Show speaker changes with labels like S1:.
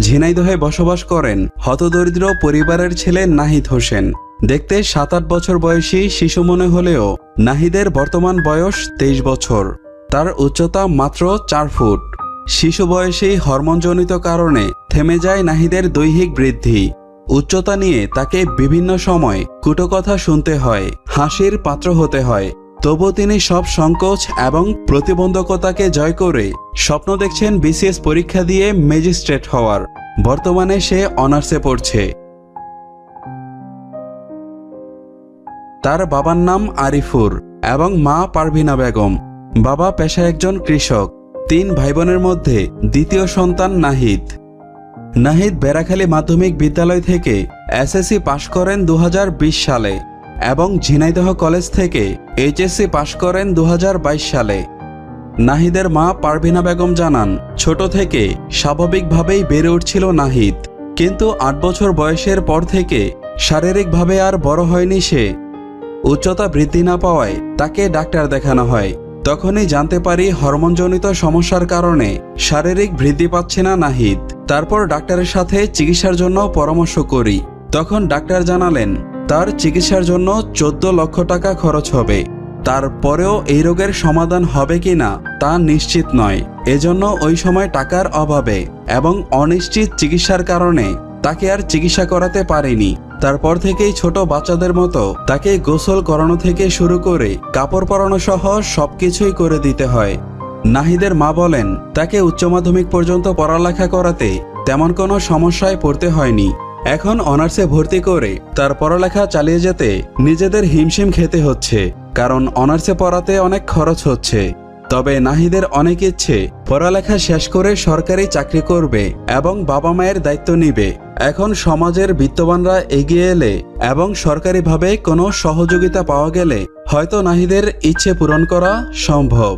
S1: ঝিনাইদহে বসবাস করেন। হতদরিদ্র পরিবারের ছেলে নাহিদ হোসেন। দেখতে সাত আট বছর বয়সী শিশু মনে হলেও নাহিদের বর্তমান বয়স তেইশ বছর। তার উচ্চতা মাত্র চার ফুট। শিশু বয়সেই হরমোনজনিত কারণে থেমে যায় নাহিদের দৈহিক বৃদ্ধি। উচ্চতা নিয়ে তাকে বিভিন্ন সময় কুটকথা শুনতে হয়, হাসির পাত্র হতে হয়। তবু তিনি সব সংকোচ এবং প্রতিবন্ধকতাকে জয় করে স্বপ্ন দেখছেন বিসিএস পরীক্ষা দিয়ে ম্যাজিস্ট্রেট হওয়ার। বর্তমানে সে অনার্সে পড়ছে। তার বাবার নাম আরিফুর এবং মা পারভিনা বেগম। বাবা পেশায় একজন কৃষক। তিন ভাই বোনের মধ্যে দ্বিতীয় সন্তান নাহিদ। নাহিদ বেড়াখালী মাধ্যমিক বিদ্যালয় থেকে এসএসসি পাশ করেন দু হাজার বিশ সালে। এবং ঝিনাইদহ কলেজ থেকে এইচএসসি পাশ করেন দু হাজার বাইশ সালে। নাহিদের মা পারভিনা বেগম জানান, ছোট থেকে স্বাভাবিকভাবেই বেড়ে উঠছিল নাহিদ। কিন্তু আট বছর বয়সের পর থেকে শারীরিকভাবে আর বড় হয়নি সে। উচ্চতা বৃদ্ধি না পাওয়ায় তাকে ডাক্তার দেখানো হয়। তখনই জানতে পারি হরমোনজনিত সমস্যার কারণে শারীরিক বৃদ্ধি পাচ্ছে না নাহিদ। তারপর ডাক্তারের সাথে চিকিৎসার জন্য পরামর্শ করি। তখন ডাক্তার জানালেন তার চিকিৎসার জন্য চোদ্দ লক্ষ টাকা খরচ হবে। তারপরেও এই রোগের সমাধান হবে কি না, তা নিশ্চিত নয়। এজন্য ওই সময় টাকার অভাবে এবং অনিশ্চিত চিকিৎসার কারণে তাকে আর চিকিৎসা করাতে পারেনি। তারপর থেকেই ছোট বাচ্চাদের মতো তাকে গোসল করানো থেকে শুরু করে কাপড় পরানো সহ সবকিছুই করে দিতে হয়। নাহিদের মা বলেন, তাকে উচ্চ মাধ্যমিক পর্যন্ত পড়ালেখা করাতে তেমন কোনো সমস্যায় পড়তে হয়নি। এখন অনার্সে ভর্তি করে তার পড়ালেখা চালিয়ে যেতে নিজেদের হিমশিম খেতে হচ্ছে, কারণ অনার্সে পড়াতে অনেক খরচ হচ্ছে। তবে নাহিদের অনেক ইচ্ছে, পড়ালেখা শেষ করে সরকারি চাকরি করবে এবং বাবা মায়ের দায়িত্ব নিবে। এখন সমাজের বিত্তবানরা এগিয়ে এলে এবং সরকারিভাবে কোনো সহযোগিতা পাওয়া গেলে হয়তো নাহিদের ইচ্ছে পূরণ করা সম্ভব।